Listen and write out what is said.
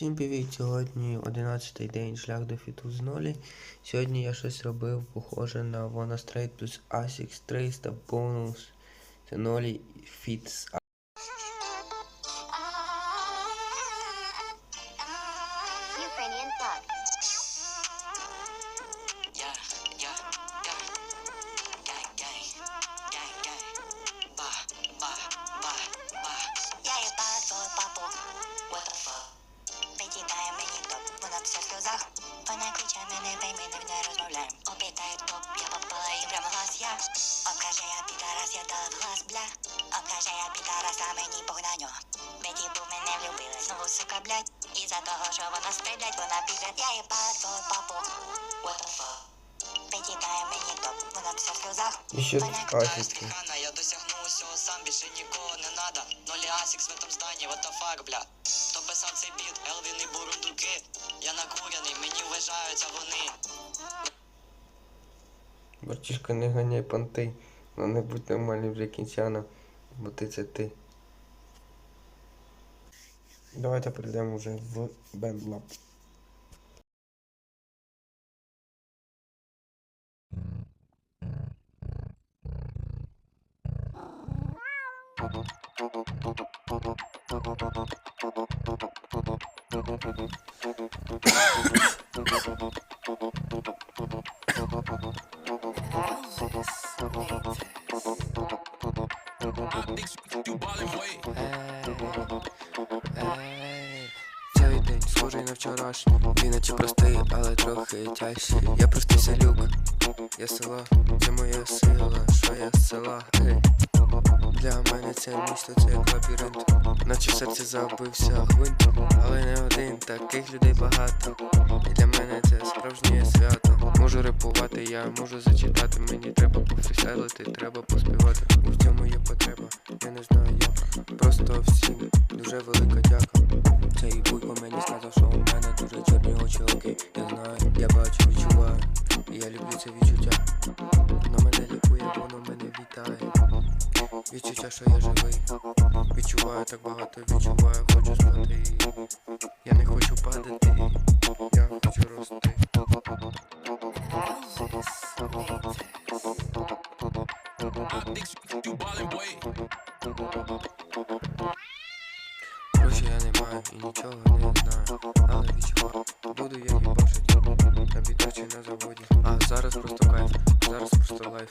Всім привіт! Сьогодні 11 день шлях до фіту з нолі. Сьогодні я щось робив похоже на Вона Straight плюс ASICS 300 бонус. Це нолі фіт з Ukrainian я підарас, а мені пох на нього. Беді був мене влюбила, знову сука, блядь. І за того, що вона стрілять, вона підряд, я їбала твою папу. What the fuck? Викидає мені топ, вона все в сльозах. І ще Вона асіки. Хана, я досягнув усього сам, більше нікого не надо. Нолі асікс в этом зданні, what the fuck, бля. Хто писав цей біт, Елвін і бурундуки. Я накуряний, мені вважаються вони. Братішка, не ганяй понти. Ну не будь нормальним вже кінцяна, бо ти це ти. Давайте перейдемо вже в BandLab. Цей день схожий на вчорашній. Він наче простий, але трохи тяжчий. Я простий селюка, я села, це моя сила, що я села, ей Для мене це місто, це як лабіринт. Наче в серці забився гвинт Але не один, таких людей багато. І для мене це справжнє свято Можу репувати, я можу зачитати Мені треба пофрістайлити, треба поспівати І в цьому є потреба, я не знаю як Просто всім дуже велика дяка цей буйко мені сказав, що у мене дуже чорні очі, окей, я знаю, я бачу, відчуваю, і я люблю це відчуття. Воно мене лікує, воно мене вітає. Відчуття, що я живий. Відчуваю так багато, відчуваю, хочу спати. Я не хочу падати, я хочу рости. Гроші я не маю і нічого не знаю, але відчуваю, буду я їбашить на на заводі. А зараз просто кайф, зараз просто лайф.